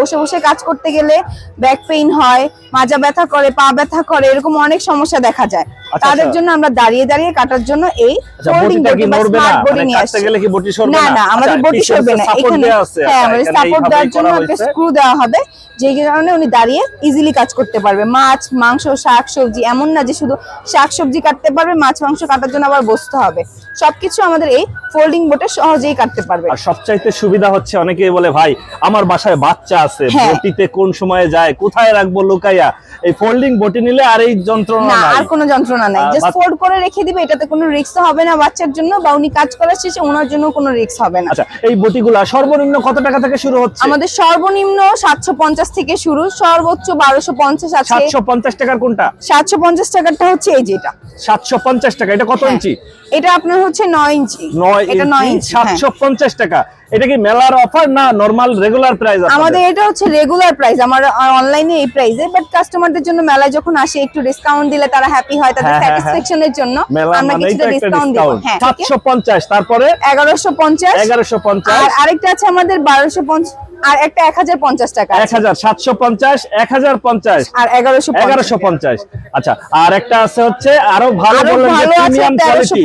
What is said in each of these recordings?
বসে বসে কাজ করতে গেলে ব্যাক পেইন হয়, মাজা ব্যথা করে, পা ব্যথা করে, এরকম অনেক সমস্যা দেখা যায়। তাদের আচ্ছা। জন্য আমরা দাঁড়িয়ে দাঁড়িয়ে কাটার জন্য এই আচ্ছা ফোল্ডিং বা স্মার্ট বডি মানে নিয়ে আসছি। গেলে কি বটি সরবে না না? আমাদের আচ্ছা, সরবে না। এখানে হ্যাঁ আচ্ছা, আমাদের সাপোর্ট দেওয়ার জন্য একটা স্ক্রু দেওয়া হবে যেই কারণে উনি দাঁড়িয়ে ইজিলি কাজ করতে পারবে। মাছ মাংস শাক সবজি এমন না যে শুধু শাক সবজি কাটতে পারবে মাছ মাংস কাটার জন্য আবার বসতে হবে। সবকিছু আমাদের এই ফোল্ডিং বোটে সহজেই কাটতে পারবে। আর সবচাইতে সুবিধা হচ্ছে অনেকেই বলে ভাই আমার বাসায় বাচ্চা আছে হ্যাঁ। বটিতে কোন সময়ে যায় কোথায় রাখব লুকাইয়া? এই ফোল্ডিং বটি নিলে আর এই যন্ত্রণা না আর কোনো যন্ত্রণা নাই। জাস্ট ফোল্ড করে রেখে দিবে এটাতে কোনো রিস্ক হবে না বাচ্চার জন্য বা উনি কাজ করার শেষে ওনার জন্য কোনো রিস্ক হবে না। আচ্ছা এই বটিগুলা সর্বনিম্ন কত টাকা থেকে শুরু হচ্ছে? আমাদের সর্বনিম্ন সাতশো পঞ্চাশ থেকে শুরু সর্বোচ্চ বারোশো পঞ্চাশ আছে। সাতশো পঞ্চাশ টাকার কোনটা? সাতশো পঞ্চাশ টাকারটা হচ্ছে এই যেটা সাতশো পঞ্চাশ টাকা এটা কত হ্যাঁ। ইঞ্চি? এটা আপনার হচ্ছে নয় ইঞ্চি। নয় এটা নয় ইঞ্চি ইঞ্চি হ্যাঁ। সাতশো পঞ্চাশ টাকা। এটা কি মেলার অফার না নরমাল রেগুলার প্রাইস আমাদের এটা হচ্ছে রেগুলার প্রাইস আমার অনলাইনে এই প্রাইসে বাট কাস্টমারদের জন্য মেলায় যখন আসে একটু ডিসকাউন্ট দিলে তারা হ্যাপি হয় তাদের হ্যাঁ, হ্যাঁ। স্যাটিসফ্যাকশনের জন্য আমরা কিছু কিছুটা ডিসকাউন্ট দিই। হ্যাঁ সাতশো পঞ্চাশ তারপরে? এগারোশো পঞ্চাশ। এগারোশো পঞ্চাশ। আর আরেকটা আছে আমাদের বারোশো পঞ্চাশ। আর একটা এক হাজার পঞ্চাশ টাকা এক আছে। হাজার সাতশো পঞ্চাশ এক হাজার পঞ্চাশ আর এগারোশো এগারোশো পঞ্চাশ। আচ্ছা আর একটা আছে হচ্ছে আরও ভালো বললেন যে প্রিমিয়াম কোয়ালিটি।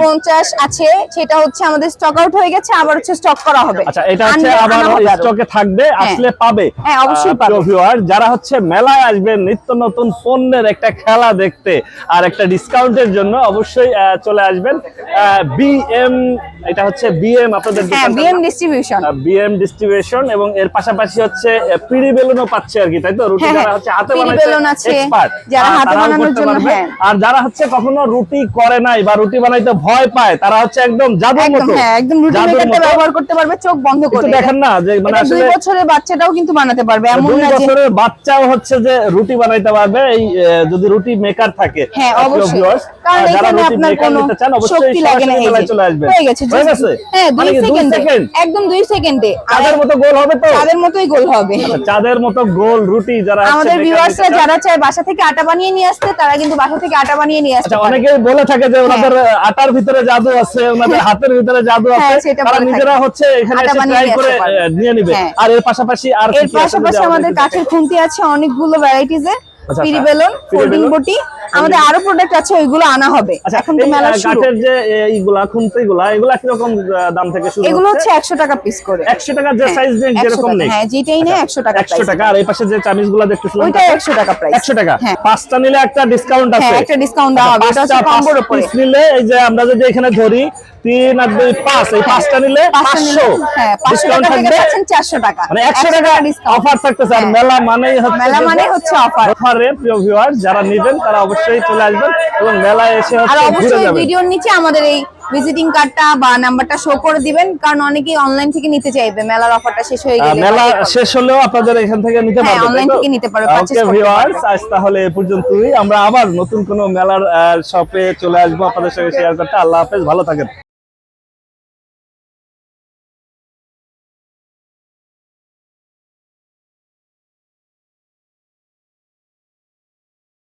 আছে সেটা হচ্ছে আমাদের স্টক আউট হয়ে গেছে আবার হচ্ছে স্টক করা হবে। আচ্ছা এটা হচ্ছে আবার। স্টকে থাকবে আসলে পাবে। হ্যাঁ, অবশ্যই পাবে। viewer, যারা হচ্ছে মেলায় আসবেন নিত্য নতুন পণ্যের একটা খেলা দেখতে আর একটা ডিসকাউন্টের জন্য অবশ্যই চলে আসবেন। বিএম এটা হচ্ছে বিএম আপনাদের হ্যাঁ বিএম ডিস্ট্রিবিউশন বিএম ডিস্ট্রিবিউশন এবং এর পাশাপাশি হচ্ছে পিড়ি বেলুনও পাচ্ছে আর কি তাই তো? রুটি হ্যাঁ, যারা হ্যাঁ। হচ্ছে হাতে বেলুন আছে, যারা হাতে বানানোর জন্য, হ্যাঁ। আর যারা হচ্ছে কখনো রুটি করে নাই বা রুটি বানাইতে ভয় পায় তারা হচ্ছে একদম জাদুর মতো হ্যাঁ একদম রুটি মেকারটা ব্যবহার করতে পারবে চোখ বন্ধ করে। দেখেন না যে মানে এটা দুই বছরের বাচ্চাটাও কিন্তু বানাতে পারবে এমন না যে বছরের বাচ্চাও হচ্ছে যে রুটি বানাইতে পারবে এই যদি রুটি মেকার থাকে হ্যাঁ অবশ্যই। কারণ এখানে আপনার কোনো শক্তি লাগে না চলে আসবেন। হয়ে গেছে হয়ে গেছে? হ্যাঁ দুই মানে কি, দুই সেকেন্ডে? সেকেন্ড? একদম দুই সেকেন্ডে। আর চাঁদের মতো গোল হবে তো? তাদের মতোই গোল হবে। আচ্ছা, চাঁদের মতো গোল রুটি যারা আমাদের ভিউয়ার্সরা যারা চায় বাসা থেকে আটা বানিয়ে নিয়ে আসতে তারা কিন্তু বাসা থেকে আটা বানিয়ে নিয়ে আসতে আচ্ছা অনেকে বলে থাকে যে ওনাদের আটার ভিতরে জাদু আছে ওনাদের হাতের ভিতরে জাদু হ্যাঁ, আছে সেটা তারা নিজেরা হচ্ছে এখানে এসে ট্রাই করে নিয়ে নিবে। হ্যাঁ। আর এর পাশাপাশি আর এর পাশাপাশি আমাদের কাঠের খুন্তি আছে অনেকগুলো ভ্যারাইটিজ এর আচ্ছা, পিরি আচ্ছা। বেলুন ফোল্ডিং বটি আমাদের আরও প্রোডাক্ট আছে ওইগুলো আনা হবে। আচ্ছা এখন তো মেলা শুরু। কাঠের যে এইগুলা খুন্তিগুলা এগুলা কীরকম আহ, দাম থেকে শুরু এগুলো হচ্ছে? একশো টাকা পিস করে। একশো টাকা যে হ্যাঁ, সাইজ নেই যেরকম নেই। হ্যাঁ যেটাই নেই একশো টাকা একশো price। টাকা আর এই পাশে যে চামিজগুলা দেখতেছিলাম ওইটা একশো টাকা প্রাইস একশো টাকা। হ্যাঁ। পাঁচটা নিলে একটা ডিসকাউন্ট আছে। হ্যাঁ একটা ডিসকাউন্ট দেওয়া হবে। এটা হচ্ছে কম্বোর উপরে। নিলে এই যে আমরা যদি এখানে ধরি তিন আর দুই পাঁচ এই পাঁচটা নিলে পাঁচশো। হ্যাঁ ডিসকাউন্ট থাকবে চারশো টাকা। মানে একশো টাকা অফার থাকতেছে। আর হ্যাঁ। মেলা মানেই হচ্ছে মেলা যে- হচ্ছে। অফারে প্রিয় ভিউয়ার যারা নেবেন তারা অবশ্যই চলে আসবেন এবং মেলায় এসে আর অবশ্যই ভিডিওর নিচে আমাদের এই ভিজিটিং কার্ডটা বা নাম্বারটা শো করে দিবেন কারণ অনেকেই অনলাইন থেকে নিতে চাইবে। মেলার অফারটা শেষ হয়ে গেছে গেলে মেলা শেষ হলেও আপনাদের এখান থেকে নিতে হ্যাঁ, পারবেন অনলাইন থেকে নিতে পারবে, ওকে ভিউয়ার্স আজ তাহলে এ পর্যন্তই। আমরা আবার নতুন কোন মেলার শপে চলে আসব আপনাদের সঙ্গে শেয়ার করতে। আল্লাহ হাফেজ ভালো থাকেন।